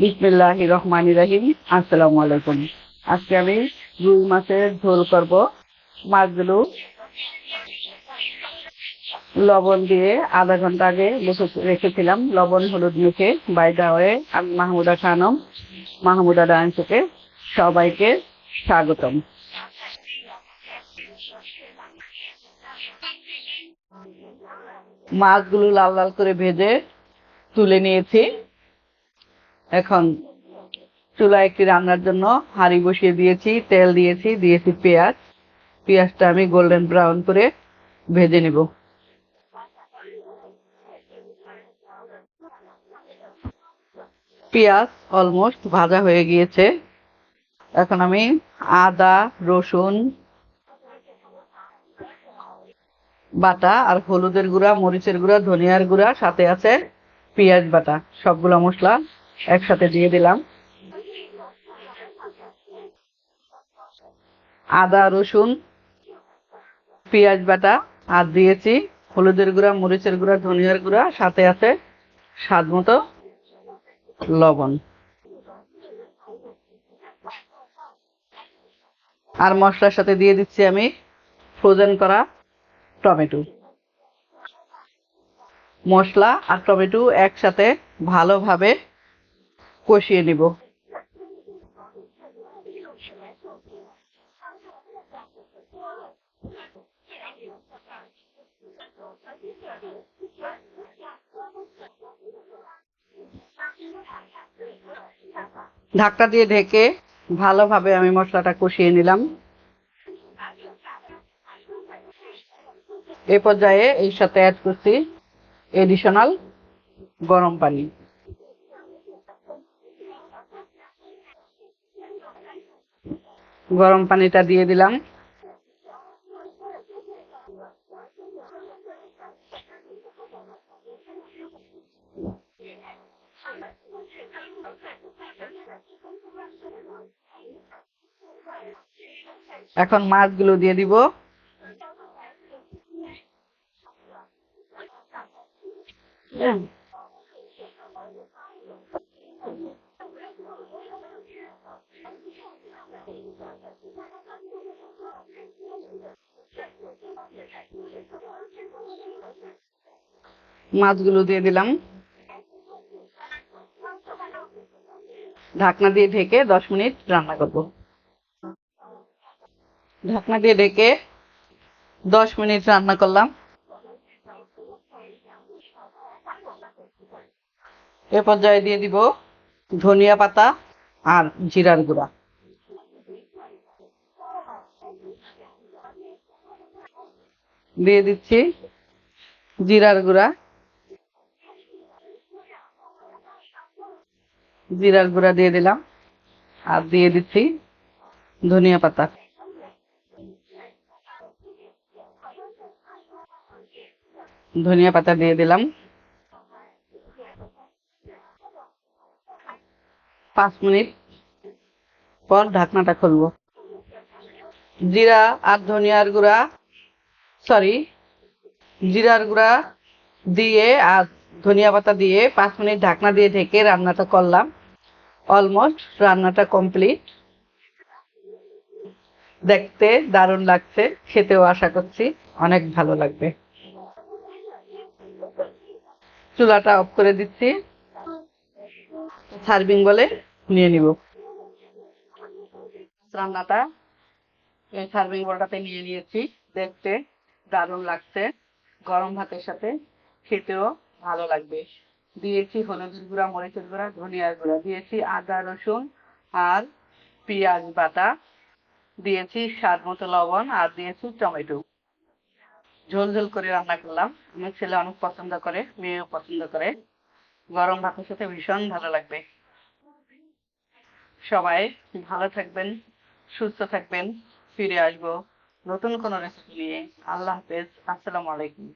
বিসমিল্লাহ রহমান রাহিম। আসসালামু আলাইকুম। আজকে আমি রুই মাছের ঝোল করব। মাছগুলো লবণ দিয়ে আধা ঘণ্টা আগে রেখেছিলাম। লবণ হলুদ মেখে বাইদা হয়ে আমি মাহমুদা খানম। মাহমুদা ডান থেকে সবাইকে স্বাগতম। মাছগুলো লাল লাল করে ভেজে তুলে নিয়েছি। এখন চুলায় একটি রান্নার জন্য হাঁড়ি বসিয়ে দিয়েছি, তেল দিয়েছি দিয়েছি পেঁয়াজ। পেঁয়াজটা আমি গোল্ডেন ব্রাউন করে ভেজে নেব। পেঁয়াজ অলমোস্ট ভাজা হয়ে গিয়েছে। এখন আমি আদা, রসুন, বাটা আর হলুদের গুঁড়া, মরিচের গুঁড়া, ধনিয়ার গুঁড়া, সাথে আছে পেঁয়াজ বাটা। সবগুলো মশলা একসাথে দিয়ে দিলাম। আদা, রসুন, পেঁয়াজ বাটা, আর দিয়েছি হলুদের গুঁড়া, মরিচের গুঁড়া, ধনিয়ার গুঁড়া, সাথে আছে স্বাদ মতো লবণ। আর মশলার সাথে দিয়ে দিচ্ছি আমি ফ্রোজেন করা টমেটো। মশলা আর টমেটো একসাথে ভালোভাবে কষিয়ে নিব। ঢাকটা দিয়ে ঢেকে ভালোভাবে আমি মশলাটা কষিয়ে নিলাম। এ পর্যায়ে এর সাথে অ্যাড করছি এডিশনাল গরম পানি। গরম পানিটা দিয়ে দিলাম। এখন মাছগুলো দিয়ে দিব। মাছগুলো দিয়ে দিলাম। ঢাকনা দিয়ে ঢেকে দশ মিনিট রান্না করব। ঢাকনা দিয়ে ঢেকে দশ মিনিট রান্না করলাম। এ পর্যায়ে দিয়ে দিব ধনিয়া পাতা আর জিরার গুঁড়া। দিয়ে দিচ্ছি জিরার গুঁড়া। জিরার গুঁড়া দিয়ে দিলাম আর দিয়ে দিচ্ছি ধনিয়া পাতা। ধনিয়া পাতা দিয়ে দিলাম। পাঁচ মিনিট পর ঢাকনাটা খুলবো। জিরা আর ধনিয়ার গুঁড়া সরি জিরার গুঁড়া দিয়ে আর ধনিয়া পাতা দিয়ে পাঁচ মিনিট ঢাকনা দিয়ে ঢেকে রান্নাটা করলাম। অলমোস্ট রান্নাটা কমপ্লিট দেখতে দারুণ লাগছে, খেতেও আশা করছি অনেক ভালো লাগবে। চুলাটা অফ করে দিচ্ছি। সার্ভিং বলে নিয়ে নিব। রান্নাটা সার্ভিং বলটাতে নিয়ে নিয়েছি, দেখতে। দারুণ লাগছে। গরম ভাতের সাথে খেতেও ভালো লাগবে। দিয়েছি হলুদের গুঁড়া, মরিচের গুঁড়া, ধনিয়ার গুঁড়া। দিয়েছি আদা, রসুন আর পেঁয়াজ বাটা। দিয়েছি স্বাদ মতো লবণ আর দিয়েছি টমেটো। ঝোল ঝোল করে রান্না করলাম। আমার ছেলে অনেক পছন্দ করে, মেয়েও পছন্দ করে। গরম ভাতের সাথে ভীষণ ভালো লাগবে। সবাই ভালো থাকবেন, সুস্থ থাকবেন। ফিরে আসব। নতুন কোনো রেসিপি নিয়ে। আল্লাহ হাফেজ। আসসালামু আলাইকুম।